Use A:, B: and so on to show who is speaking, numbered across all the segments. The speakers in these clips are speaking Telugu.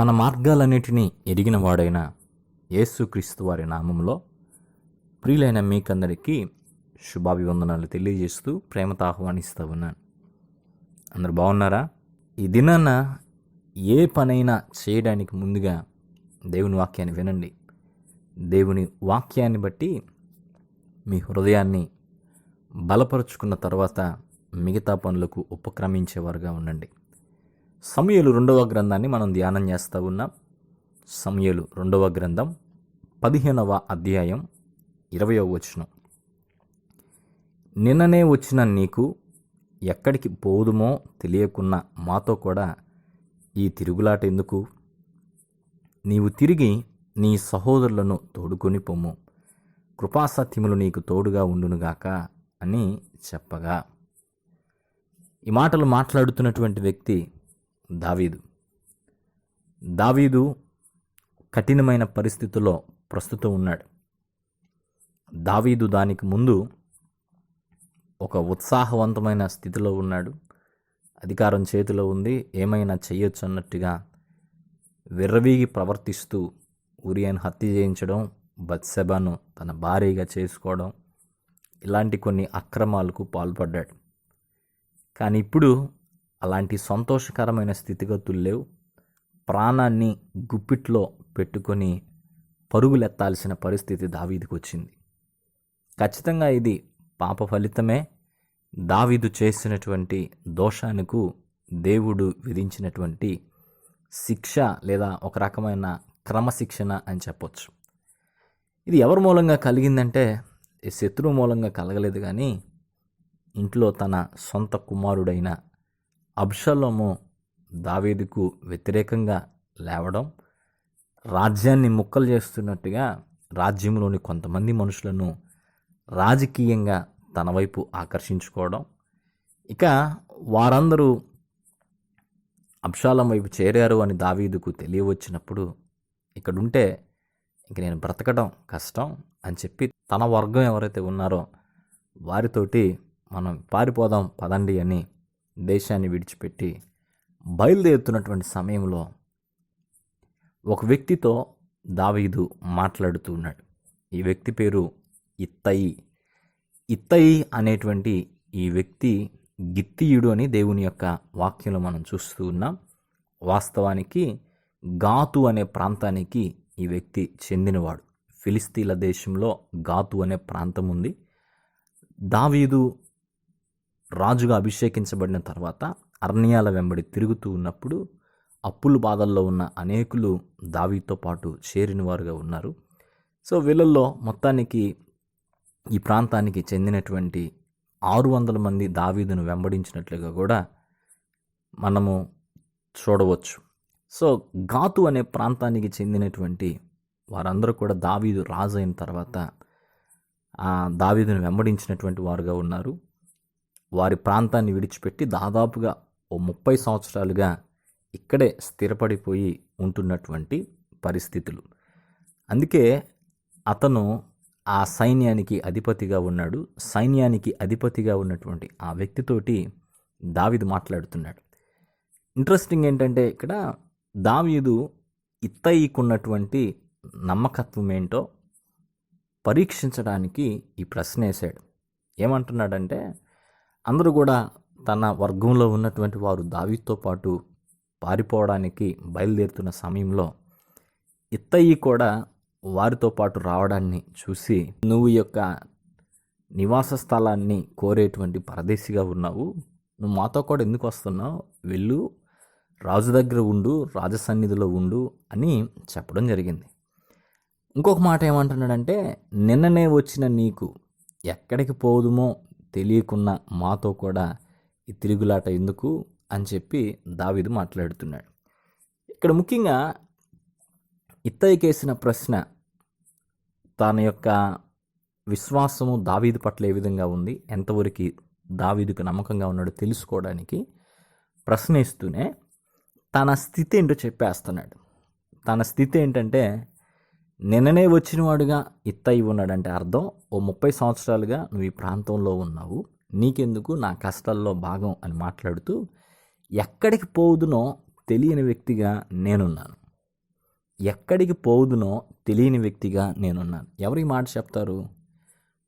A: మన మార్గాలన్నిటినీ ఎరిగిన వాడైన యేసుక్రీస్తు వారి నామంలో ప్రియులైన మీకందరికీ శుభాభివందనాలు తెలియజేస్తూ ప్రేమతో ఆహ్వానిస్తూ ఉన్నాను. అందరు బాగున్నారా? ఈ దినాన ఏ పనైనా చేయడానికి ముందుగా దేవుని వాక్యాన్ని వినండి. దేవుని వాక్యాన్ని బట్టి మీ హృదయాన్ని బలపరుచుకున్న తర్వాత మిగతా పనులకు ఉపక్రమించేవారుగా ఉండండి. సమయలు రెండవ గ్రంథాన్ని మనం ధ్యానం చేస్తూ ఉన్నాం. సమయలు రెండవ గ్రంథం పదిహేనవ అధ్యాయం ఇరవయవ వచనం. నిన్ననే వచ్చిన నీకు ఎక్కడికి పోదుమో తెలియకున్న మాతో కూడా ఈ తిరుగులాట ఎందుకు? నీవు తిరిగి నీ సహోదరులను తోడుకొని పొమ్ము కృపాసత్యములు నీకు తోడుగా ఉండునుగాక అని చెప్పగా. ఈ మాటలు మాట్లాడుతున్నటువంటి వ్యక్తి దావీదు. దావీదు కఠినమైన పరిస్థితుల్లో ప్రస్తుతం ఉన్నాడు. దావీదు దానికి ముందు ఒక ఉత్సాహవంతమైన స్థితిలో ఉన్నాడు. అధికారం చేతిలో ఉంది. ఏమైనా చేయొచ్చు అన్నట్టుగా విర్రవీగి ప్రవర్తిస్తూ ఉరియాను హత్య చేయించడం బత్సెబాను తన భార్యగా చేసుకోవడం ఇలాంటి కొన్ని అక్రమాలకు పాల్పడ్డాడు. కానీ ఇప్పుడు అలాంటి సంతోషకరమైన స్థితిగతులు లేవు. ప్రాణాన్ని గుప్పిట్లో పెట్టుకొని పరుగులెత్తాల్సిన పరిస్థితి దావీదికి వచ్చింది ఖచ్చితంగా ఇది పాప ఫలితమే. దావీదు చేసినటువంటి దోషానికి దేవుడు విధించినటువంటి శిక్ష లేదా ఒక రకమైన క్రమశిక్షణ అని చెప్పొచ్చు. ఇది ఎవరి మూలంగా కలిగిందంటే ఈ శత్రువు మూలంగా కలగలేదు కానీ ఇంట్లో తన సొంత కుమారుడైన అబ్షలోము దావీదుకు వ్యతిరేకంగా లేవడం రాజ్యాన్ని ముక్కలు చేస్తున్నట్టుగా రాజ్యంలోని కొంతమంది మనుషులను రాజకీయంగా తన వైపు ఆకర్షించుకోవడం. ఇక వారందరూ అబ్షాలం వైపు చేరారు అని దావీదుకు తెలియవచ్చినప్పుడు ఇక్కడుంటే ఇంక నేను బ్రతకడం కష్టం అని చెప్పి తన వర్గం ఎవరైతే ఉన్నారో వారితోటి మనం పారిపోదాం పదండి అని దేశాన్ని విడిచిపెట్టి బయలుదేరుతున్నటువంటి సమయంలో ఒక వ్యక్తితో దావీదు మాట్లాడుతూ ఉన్నాడు. ఈ వ్యక్తి పేరు ఇత్తయి. ఇత్తయి అనేటువంటి ఈ వ్యక్తి గిత్తీయుడు అని దేవుని యొక్క వాక్యంలో మనం చూస్తూ ఉన్నాం. వాస్తవానికి గాతు అనే ప్రాంతానికి ఈ వ్యక్తి చెందినవాడు. ఫిలిస్తీన్ల దేశంలో గాతు అనే ప్రాంతం ఉంది. దావీదు రాజుగా అభిషేకించబడిన తర్వాత అరణ్యాల వెంబడి తిరుగుతూ ఉన్నప్పుడు అప్పుల బాధల్లో ఉన్న అనేకులు దావీతో పాటు చేరిన వారుగా ఉన్నారు. సో వీళ్ళల్లో మొత్తానికి ఈ ప్రాంతానికి చెందినటువంటి ఆరు వందల మంది దావీదును వెంబడించినట్లుగా కూడా మనము చూడవచ్చు. సో గాతు అనే ప్రాంతానికి చెందినటువంటి వారందరూ కూడా దావీదు రాజు అయిన తర్వాత ఆ దావీదును వెంబడించినటువంటి వారుగా ఉన్నారు. వారి ప్రాంతాన్ని విడిచిపెట్టి దాదాపుగా ఓ ముప్పై సంవత్సరాలుగా ఇక్కడే స్థిరపడిపోయి ఉంటున్నటువంటి పరిస్థితులు. అందుకే అతను ఆ సైన్యానికి అధిపతిగా ఉన్నాడు. సైన్యానికి అధిపతిగా ఉన్నటువంటి ఆ వ్యక్తితోటి దావీదు మాట్లాడుతున్నాడు. ఇంట్రెస్టింగ్ ఏంటంటే ఇక్కడ దావీదు ఇత్తయికున్నటువంటి నమ్మకత్వం ఏంటో పరీక్షించడానికి ఈ ప్రశ్న వేశాడు ఏమంటున్నాడంటే అందరూ కూడా తన వర్గంలో ఉన్నటువంటి వారు దావీతో పాటు పారిపోవడానికి బయలుదేరుతున్న సమయంలో ఇత్తయి కూడా వారితో పాటు రావడాన్ని చూసి నువ్వు యొక్క నివాస స్థలాన్ని కోరేటువంటి పరదేశిగా ఉన్నావు. నువ్వు మాతో కూడా ఎందుకు వస్తున్నావు? వెళ్ళు రాజు దగ్గర ఉండు రాజసన్నిధిలో ఉండు అని చెప్పడం జరిగింది. ఇంకొక మాట ఏమంటున్నాడంటే నిన్ననే వచ్చిన నీకు ఎక్కడికి పోదుమో తెలియకున్న మాతో కూడా ఈ తిరుగులాట ఎందుకు అని చెప్పి దావీదు మాట్లాడుతున్నాడు. ఇక్కడ ముఖ్యంగా ఇత్తయికేసిన ప్రశ్న తన యొక్క విశ్వాసము దావీదు పట్ల ఏ విధంగా ఉంది? ఎంతవరకు దావీదుకు నమ్మకంగా ఉన్నాడో తెలుసుకోవడానికి ప్రశ్నిస్తూనే తన స్థితి ఏంటో చెప్పేస్తున్నాడు. తన స్థితి ఏంటంటే నిన్ననే వచ్చినవాడుగా ఇత్తయి ఉన్నాడంటే అర్థం. ఓ ముప్పై సంవత్సరాలుగా నువ్వు ఈ ప్రాంతంలో ఉన్నావు. నీకెందుకు? నా కష్టాల్లో భాగం అని మాట్లాడుతూ ఎక్కడికి పోదునో తెలియని వ్యక్తిగా నేనున్నాను. ఎక్కడికి పోదునో తెలియని వ్యక్తిగా నేనున్నాను. ఎవరు ఈ మాట చెప్తారు?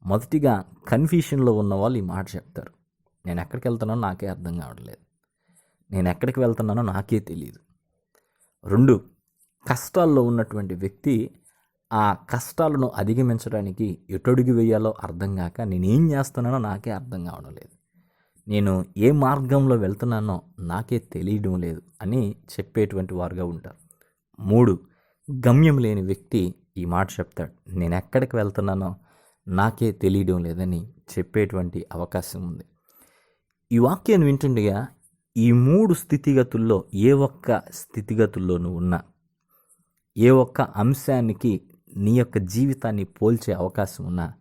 A: మొదటిగా కన్ఫ్యూషన్లో ఉన్న వాళ్ళు ఈ మాట చెప్తారు. నేను ఎక్కడికి వెళ్తున్నానో నాకే అర్థం కావట్లేదు. నేను ఎక్కడికి వెళ్తున్నానో నాకే తెలియదు రెండు కష్టాల్లో ఉన్నటువంటి వ్యక్తి ఆ కష్టాలను అధిగమించడానికి ఎటడుగు వేయాలో అర్థం కాక నేనేం చేస్తున్నానో నాకే అర్థం కావడం లేదు. నేను ఏ మార్గంలో వెళ్తున్నానో నాకే తెలియడం లేదు అని చెప్పేటువంటి వారుగా ఉంటారు. మూడు గమ్యం లేని వ్యక్తి ఈ మాట చెప్తాడు. నేను ఎక్కడికి వెళ్తున్నానో నాకే తెలియడం లేదని చెప్పేటువంటి అవకాశం ఉంది. ఈ వాక్యాన్ని వింటుండగా ఈ మూడు స్థితిగతుల్లో ఏ ఒక్క స్థితిగతుల్లోనూ ఉన్నా ఏ ఒక్క అంశానికి నీ యొక్క జీవితాన్ని పోల్చే అవకాశం ఉన్నా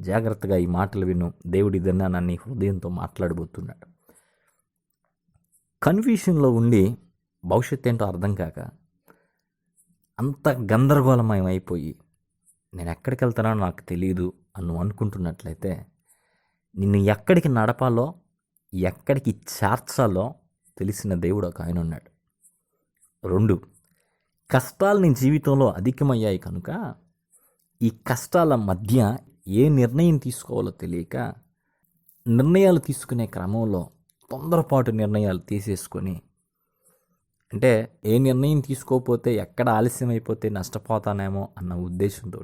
A: జాగ్రత్తగా ఈ మాటలు విను. దేవుడి ఇదన్నా నీ హృదయంతో మాట్లాడబోతున్నాడు. కన్ఫ్యూషన్లో ఉండి భవిష్యత్ ఏంటో అర్థం కాక అంత గందరగోళమయం అయిపోయి నేను ఎక్కడికి వెళ్తానో నాకు తెలియదు అని అనుకుంటున్నట్లయితే నిన్ను ఎక్కడికి నడపాలో ఎక్కడికి చేర్చాలో తెలిసిన దేవుడు ఒక ఆయన ఉన్నాడు. రెండు కష్టాలు నీ జీవితంలో అధికమయ్యాయి కనుక ఈ కష్టాల మధ్య ఏ నిర్ణయం తీసుకోవాలో తెలియక నిర్ణయాలు తీసుకునే క్రమంలో తొందరపాటు నిర్ణయాలు తీసేసుకొని అంటే ఏ నిర్ణయం తీసుకోకపోతే ఎక్కడ ఆలస్యం అయిపోతే నష్టపోతానేమో అన్న ఉద్దేశంతో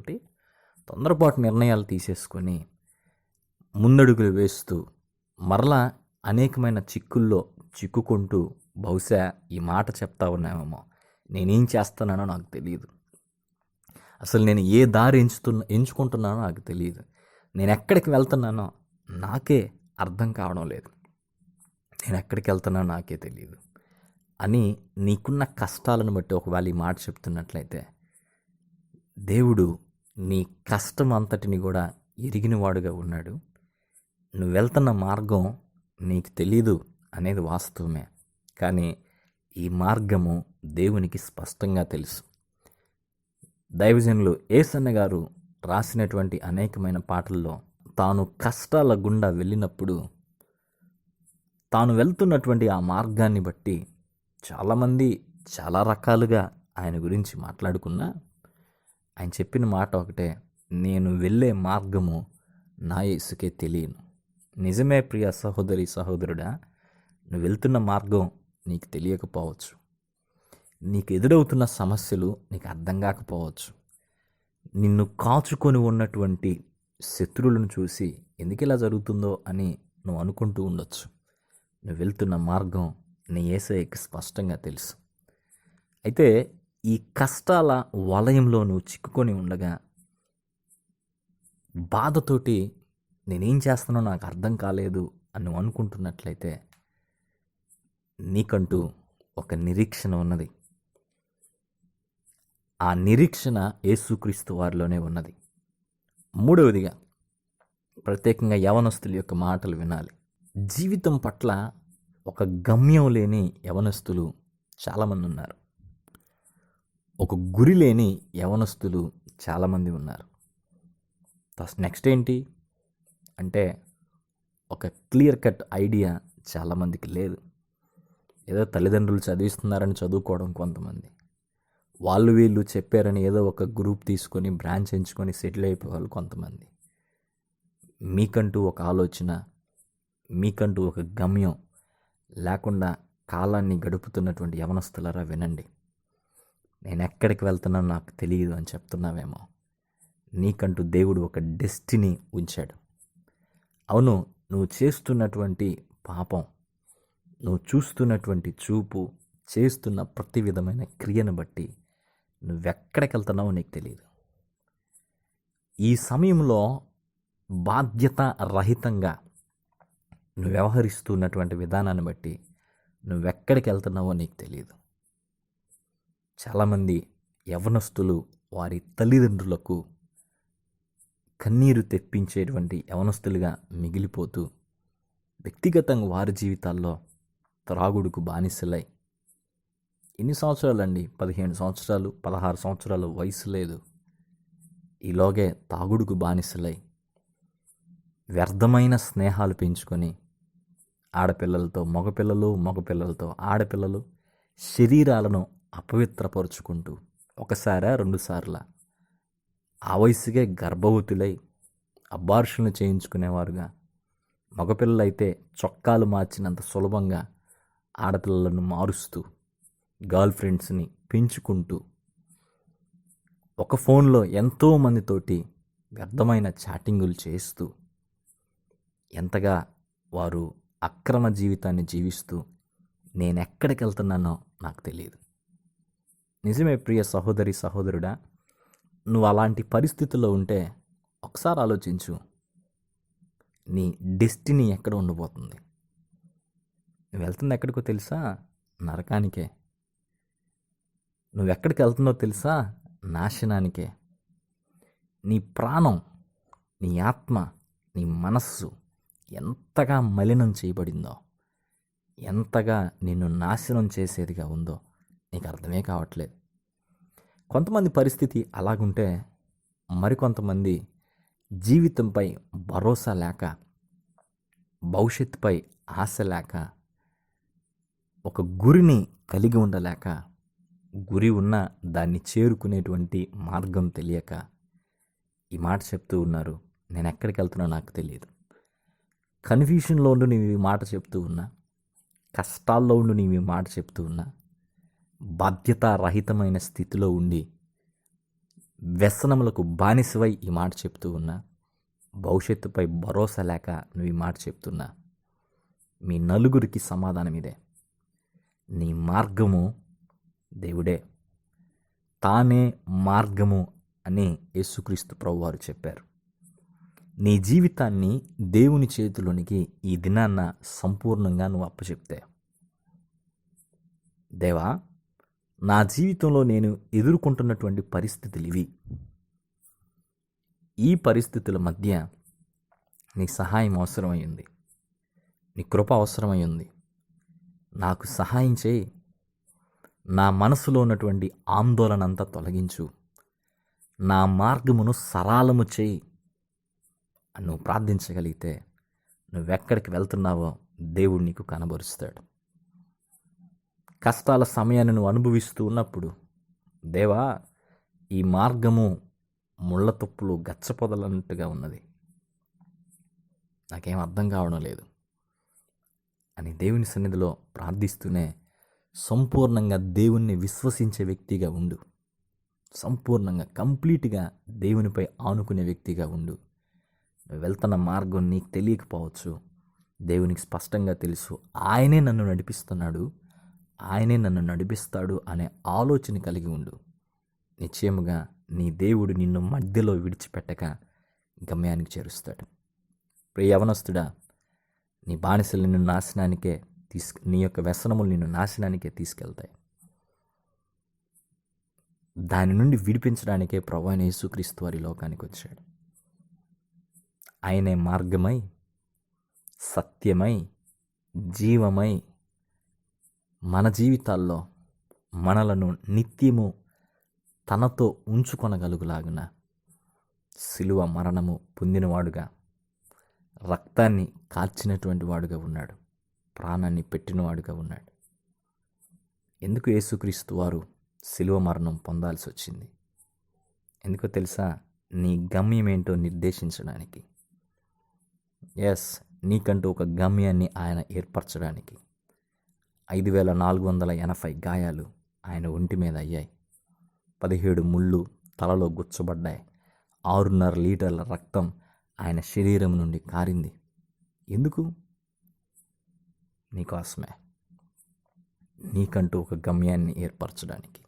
A: తొందరపాటు నిర్ణయాలు తీసేసుకొని ముందడుగులు వేస్తూ మరలా అనేకమైన చిక్కుల్లో చిక్కుకుంటూ బహుశా ఈ మాట చెప్తా ఉన్నామేమో. నేనేం చేస్తున్నానో నాకు తెలియదు అసలు నేను ఏ దారి ఎంచుతున్న ఎంచుకుంటున్నానో నాకు తెలియదు నేను ఎక్కడికి వెళ్తున్నానో నాకే అర్థం కావడం లేదు. నేను ఎక్కడికి వెళ్తున్నానో నాకే తెలియదు అని నీకున్న కష్టాలను బట్టి ఒకవేళ ఈ మాట చెప్తున్నట్లయితే దేవుడు నీ కష్టం అంతటిని కూడా ఎరిగినవాడుగా ఉన్నాడు. నువ్వు వెళ్తున్న మార్గం నీకు తెలీదు అనేది వాస్తవమే. కానీ ఈ మార్గము దేవునికి స్పష్టంగా తెలుసు. దైవజనులు ఏసన్న గారు రాసినటువంటి అనేకమైన పాటల్లో తాను కష్టాల గుండా వెళ్ళినప్పుడు తాను వెళ్తున్నటువంటి ఆ మార్గాన్ని బట్టి చాలామంది చాలా రకాలుగా ఆయన గురించి మాట్లాడుకున్నా ఆయన చెప్పిన మాట ఒకటే నేను వెళ్ళే మార్గము నా యేసుకే తెలియను. నిజమే ప్రియ సహోదరి సహోదరుడా నువ్వు వెళ్తున్న మార్గం నీకు తెలియకపోవచ్చు. నీకు ఎదురవుతున్న సమస్యలు నీకు అర్థం కాకపోవచ్చు. నిన్ను కాచుకొని ఉన్నటువంటి శత్రువులను చూసి ఎందుకు ఇలా జరుగుతుందో అని నువ్వు అనుకుంటూ ఉండొచ్చు. నువ్వు వెళ్తున్న మార్గం నీ ఏసఐకి స్పష్టంగా తెలుసు. అయితే ఈ కష్టాల వలయంలో నువ్వు చిక్కుకొని ఉండగా బాధతోటి నేనేం చేస్తానో నాకు అర్థం కాలేదు అని నువ్వు అనుకుంటున్నట్లయితే నీకంటూ ఒక నిరీక్షణ ఉన్నది. ఆ నిరీక్షణ యేసుక్రీస్తు వారిలోనే ఉన్నది. మూడవదిగా ప్రత్యేకంగా యవనస్తుల యొక్క మాటలు వినాలి. జీవితం పట్ల ఒక గమ్యం లేని యవనస్తులు చాలామంది ఉన్నారు. ఒక గురి లేని యవనస్తులు చాలామంది ఉన్నారు. నెక్స్ట్ ఏంటి? అంటే ఒక క్లియర్ కట్ ఐడియా చాలామందికి లేదు. ఏదో తల్లిదండ్రులు చదివిస్తున్నారని చదువుకోవడం కొంతమంది. వాళ్ళు వీళ్ళు చెప్పారని ఏదో ఒక గ్రూప్ తీసుకొని బ్రాంచ్ ఎంచుకొని సెటిల్ అయిపోవాలి కొంతమంది. మీకంటూ ఒక ఆలోచన మీకంటూ ఒక గమ్యం లేకుండా కాలాన్ని గడుపుతున్నటువంటి యవనస్తులరా వినండి. నేను ఎక్కడికి వెళ్తున్నానో నాకు తెలియదు అని చెప్తున్నావేమో. నీకంటూ దేవుడు ఒక డెస్టినీ ఉంచాడు. అవును నువ్వు చేస్తున్నటువంటి పాపం నువ్వు చూస్తున్నటువంటి చూపు చేస్తున్న ప్రతి విధమైన క్రియను బట్టి నువ్వెక్కడికి వెళ్తున్నావో నీకు తెలియదు ఈ సమయంలో బాధ్యత రహితంగా నువ్వు వ్యవహరిస్తున్నటువంటి విధానాన్ని బట్టి నువ్వెక్కడికి వెళ్తున్నావో నీకు తెలియదు చాలామంది యవనస్తులు వారి తల్లిదండ్రులకు కన్నీరు తెప్పించేటువంటి యవనస్తులుగా మిగిలిపోతూ వ్యక్తిగతంగా వారి జీవితాల్లో త్రాగుడుకు బానిసలై. ఎన్ని సంవత్సరాలండి? పదిహేను సంవత్సరాలు పదహారు సంవత్సరాలు వయసు లేదు. ఈలోగే తాగుడుకు బానిసలై. వ్యర్థమైన స్నేహాలు పెంచుకొని ఆడపిల్లలతో మగపిల్లలు మగపిల్లలతో ఆడపిల్లలు శరీరాలను అపవిత్రపరుచుకుంటూ ఒకసారా రెండుసార్ల ఆ వయసుకే గర్భవతులై అబార్షన్లు చేయించుకునేవారుగా. మగపిల్లలైతే చొక్కాలు మార్చినంత సులభంగా ఆడపిల్లలను మారుస్తూ గర్ల్ ఫ్రెండ్స్ని పెంచుకుంటూ ఒక ఫోన్లో ఎంతో మందితోటి వ్యర్థమైన చాటింగులు చేస్తూ ఎంతగా వారు అక్రమ జీవితాన్ని జీవిస్తూ నేను ఎక్కడికి వెళ్తున్నానో నాకు తెలియదు. నిజమే ప్రియ సహోదరి సహోదరుడా నువ్వు అలాంటి పరిస్థితుల్లో ఉంటే ఒకసారి ఆలోచించు నీ డెస్టినీ ఎక్కడ ఉండబోతుంది? వెళ్తుంది ఎక్కడికో తెలుసా? నరకానికే. నువ్వు ఎక్కడికి వెళ్తుందో తెలుసా? నాశనానికే. నీ ప్రాణం నీ ఆత్మ నీ మనస్సు ఎంతగా మలినం చేయబడిందో ఎంతగా నిన్ను నాశనం చేసేదిగా ఉందో నీకు అర్థమే కావట్లేదు. కొంతమంది పరిస్థితి అలాగుంటే మరికొంతమంది జీవితంపై భరోసా లేక భవిష్యత్తుపై ఆశ లేక ఒక గురిని కలిగి ఉండలేక గురి ఉన్న దాన్ని చేరుకునేటువంటి మార్గం తెలియక ఈ మాట చెప్తూ ఉన్నారు. నేను ఎక్కడికి వెళ్తున్నా నాకు తెలియదు. కన్ఫ్యూషన్లో ఉండి నీవు ఈ మాట చెప్తూ ఉన్నా కష్టాల్లో ఉండి నీవు ఈ మాట చెప్తూ ఉన్నా బాధ్యతారహితమైన స్థితిలో ఉండి వ్యసనములకు బానిసవై ఈ మాట చెప్తూ ఉన్నా భవిష్యత్తుపై భరోసా లేక నువ్వు ఈ మాట చెప్తున్నా మీ నలుగురికి సమాధానం ఇదే నీ మార్గము దేవుడే. తానే మార్గము అని యేసుక్రీస్తు ప్రభువారు చెప్పారు. నీ జీవితాన్ని దేవుని చేతిలోనికి ఈ దినాన్న సంపూర్ణంగా నువ్వు అప్పచెప్తే. దేవా నా జీవితంలో నేను ఎదుర్కొంటున్నటువంటి పరిస్థితులు ఇవి. ఈ పరిస్థితుల మధ్య నీ సహాయం అవసరమైంది నీ కృప అవసరమైంది నాకు సహాయం చేయి. నా మనసులో ఉన్నటువంటి ఆందోళన అంతా తొలగించు. నా మార్గమును సరాలము చేయి. నువ్వు ప్రార్థించగలిగితే నువ్వెక్కడికి వెళ్తున్నావో దేవుడు నీకు కనబరుస్తాడు. కష్టాల సమయాన్ని నువ్వు అనుభవిస్తూ ఉన్నప్పుడు దేవా ఈ మార్గము ముళ్ళ తుప్పులు గచ్చపొదలన్నట్టుగా ఉన్నది. నాకేం అర్థం కావడం లేదు. అని దేవుని సన్నిధిలో ప్రార్థిస్తూనే సంపూర్ణంగా దేవుణ్ణి విశ్వసించే వ్యక్తిగా ఉండు. సంపూర్ణంగా కంప్లీట్గా దేవునిపై ఆనుకునే వ్యక్తిగా ఉండు. వెళ్తున్న మార్గం నీకు తెలియకపోవచ్చు. దేవునికి స్పష్టంగా తెలుసు ఆయనే నన్ను నడిపిస్తున్నాడు ఆయనే నన్ను నడిపిస్తాడు అనే ఆలోచన కలిగి ఉండు. నిశ్చయముగా నీ దేవుడు నిన్ను మధ్యలో విడిచిపెట్టక గమ్యానికి చేరుస్తాడు. ప్రియ యవనస్తుడా నీ బానిసలు నిన్ను నాశనానికే తీసుకు నీ యొక్క వ్యసనములు నిన్ను నాశనానికే తీసుకెళ్తాయి. దాని నుండి విడిపించడానికే ప్రభు అయిన యేసుక్రీస్తు వారి లోకానికి వచ్చాడు. ఆయనే మార్గమై సత్యమై జీవమై మన జీవితాల్లో మనలను నిత్యము తనతో ఉంచుకొనగలుగులాగున శిలువ మరణము పొందినవాడుగా రక్తాన్ని కాల్చినటువంటి వాడుగా ఉన్నాడు. ప్రాణాన్ని పెట్టినవాడుగా ఉన్నాడు. ఎందుకు యేసుక్రీస్తు వారు శిలువ మరణం పొందాల్సి వచ్చింది? ఎందుకో తెలుసా? నీ గమ్యం ఏంటో నిర్దేశించడానికి. ఎస్ నీకంటూ ఒక గమ్యాన్ని ఆయన ఏర్పరచడానికి. ఐదు వేల నాలుగు వందల ఎనభై గాయాలు ఆయన ఒంటి మీద అయ్యాయి. పదిహేడు ముళ్ళు తలలో గుచ్చబడ్డాయి. ఆరున్నర లీటర్ల రక్తం ఆయన శరీరం నుండి కారింది. ఎందుకు? నీకోసమే నీకంటూ ఒక గమ్యాన్ని ఏర్పరచడానికి.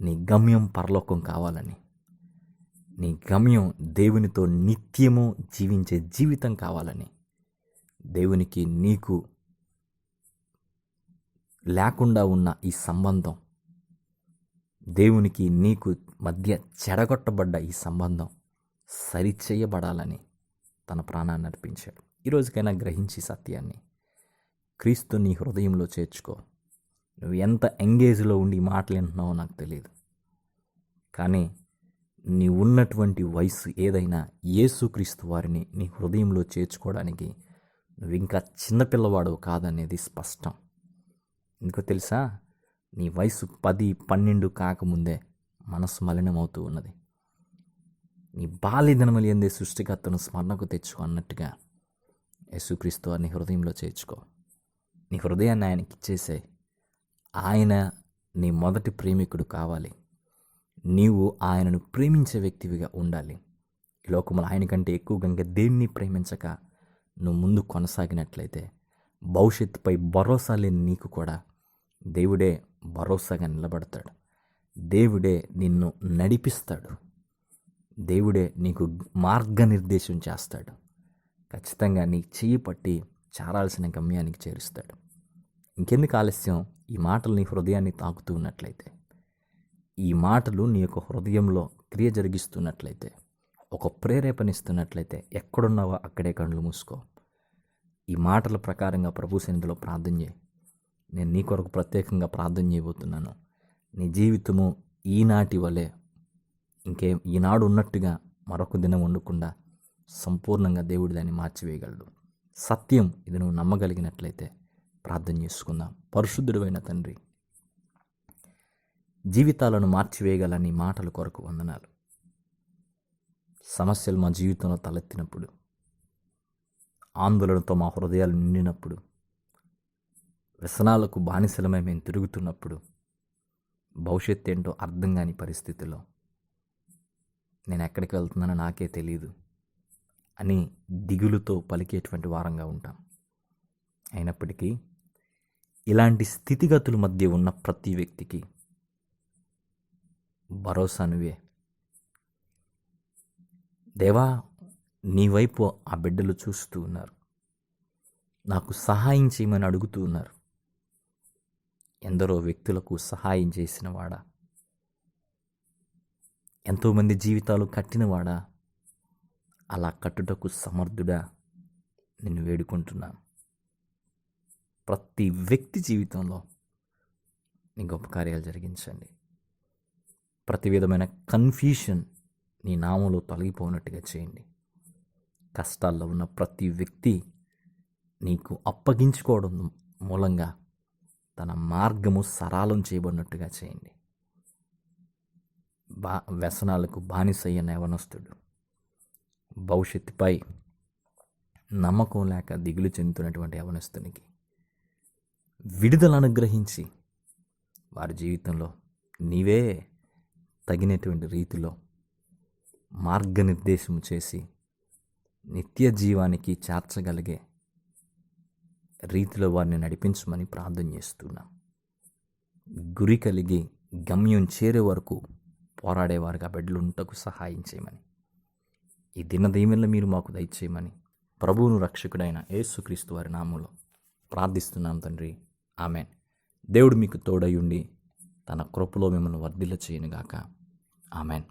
A: నీ గమ్యం పరలోకం కావాలని. నీ గమ్యం దేవునితో నిత్యము జీవించే జీవితం కావాలని. దేవునికి నీకు లేకుండా ఉన్న ఈ సంబంధం. దేవునికి నీకు మధ్య చెడగొట్టబడ్డ ఈ సంబంధం. సరిచేయబడాలని తన ప్రాణాన్ని అర్పించాడు. ఈరోజుకైనా గ్రహించి సత్యాన్ని. క్రీస్తు నీ హృదయంలో చేర్చుకో. నువ్వు ఎంత ఎంగేజ్లో ఉండి మాట్లాడుతున్నావో నాకు తెలియదు కానీ నీ ఉన్నటువంటి వయసు ఏదైనా యేసుక్రీస్తు వారిని నీ హృదయంలో చేర్చుకోవడానికి నువ్వు ఇంకా చిన్నపిల్లవాడు కాదనేది స్పష్టం. ఎందుకో తెలుసా? నీ వయసు పది పన్నెండు కాకముందే మనసు మలినమవుతూ ఉన్నది. నీ బాల్య దినములు ఎందే సృష్టికర్తను స్మరణకు తెచ్చుకో అన్నట్టుగా యేసుక్రీస్తు వారిని హృదయంలో చేర్చుకో. నీ హృదయాన్ని ఆయనకి ఇచ్చేసే. ఆయన నీ మొదటి ప్రేమికుడు కావాలి. నీవు ఆయనను ప్రేమించే వ్యక్తివిగా ఉండాలి. ఈ లోకములు ఆయన కంటే ఎక్కువగా ఇంకా దేన్ని ప్రేమించక నువ్వు ముందు కొనసాగినట్లయితే భవిష్యత్తుపై భరోసా లేని నీకు కూడా దేవుడే భరోసాగా నిలబడతాడు. దేవుడే నిన్ను నడిపిస్తాడు. దేవుడే నీకు మార్గనిర్దేశం చేస్తాడు. ఖచ్చితంగా నీ చెయ్యి పట్టి చేరాల్సిన గమ్యానికి చేరుస్తాడు. ఇంకెందుకు ఆలస్యం? ఈ మాటలు నీ హృదయాన్ని తాకుతూ ఉన్నట్లయితే. ఈ మాటలు నీ యొక్క హృదయంలో క్రియ జరిగిస్తున్నట్లయితే. ఒక ప్రేరేపణిస్తున్నట్లయితే ఎక్కడున్నావో అక్కడే కళ్ళు మూసుకో. ఈ మాటల ప్రకారంగా ప్రభు సన్నిధిలో ప్రార్థన చేయి. నేను నీ కొరకు ప్రత్యేకంగా ప్రార్థన చేయబోతున్నాను. నీ జీవితము ఈనాటి వలె ఇంకే ఈనాడు ఉన్నట్టుగా మరొక దినం ఉండకుండా సంపూర్ణంగా దేవుడు దాన్ని మార్చివేయగలడు. సత్యం ఇది నువ్వు నమ్మగలిగినట్లయితే ప్రార్థన చేసుకుందాం. పరిశుద్ధుడైన తండ్రి జీవితాలను మార్చివేయగల నీ మాటల కొరకు వందనాలు. సమస్యలు మా జీవితంలో తలెత్తినప్పుడు ఆందోళనతో మా హృదయాలు నిండినప్పుడు వ్యసనాలకు బానిసలమై మేము తిరుగుతున్నప్పుడు భవిష్యత్తు ఏంటో అర్థం కాని పరిస్థితిలో నేను ఎక్కడికి వెళ్తున్నానో నాకే తెలియదు అని దిగులుతో పలికేటువంటి వారంగా ఉంటాం. అయినప్పటికీ ఇలాంటి స్థితిగతుల మధ్య ఉన్న ప్రతి వ్యక్తికి భరోసా నువ్వే. దేవా నీ వైపు ఆ బిడ్డలు చూస్తూ ఉన్నారు. నాకు సహాయం చేయమని అడుగుతూ ఉన్నారు. ఎందరో వ్యక్తులకు సహాయం చేసిన వాడా. ఎంతోమంది జీవితాలు కట్టినవాడా? అలా కట్టుటకు సమర్థుడా? నిన్ను వేడుకుంటున్నాను ప్రతి వ్యక్తి జీవితంలో నీ గొప్ప కార్యాలు జరిగించండి. ప్రతి విధమైన కన్ఫ్యూషన్ నీ నామంలో తొలగిపోనట్టుగా చేయండి. కష్టాల్లో ఉన్న ప్రతి వ్యక్తి నీకు అప్పగించుకోవడం మూలంగా తన మార్గము సరళం చేయబడినట్టుగా చేయండి. బా వ్యసనాలకు బానిసయ్య యవనస్తుడు. భవిష్యత్తుపై నమ్మకం లేక దిగులు చెందుతున్నటువంటి యవనస్తునికి విడుదల అనుగ్రహించి వారి జీవితంలో నీవే తగినటువంటి రీతిలో మార్గనిర్దేశం చేసి నిత్య జీవానికి చేర్చగలిగే రీతిలో వారిని నడిపించమని ప్రార్థన చేస్తున్నాం. గురి కలిగి గమ్యం చేరే వరకు పోరాడేవారుగా బిడ్డలుంటకు సహాయం చేయమని. ఈ దిన దీవెనలు మీరు మాకు దయచేయమని ప్రభువును రక్షకుడైన యేసుక్రీస్తు వారి నామంలో ప్రార్థిస్తున్నాం తండ్రి. ఆమెన్. దేవుడు మీకు తోడయుండి తన కృపలో మిమ్మల్ని వర్ధిల్ల చేయనుగాక ఆమెన్.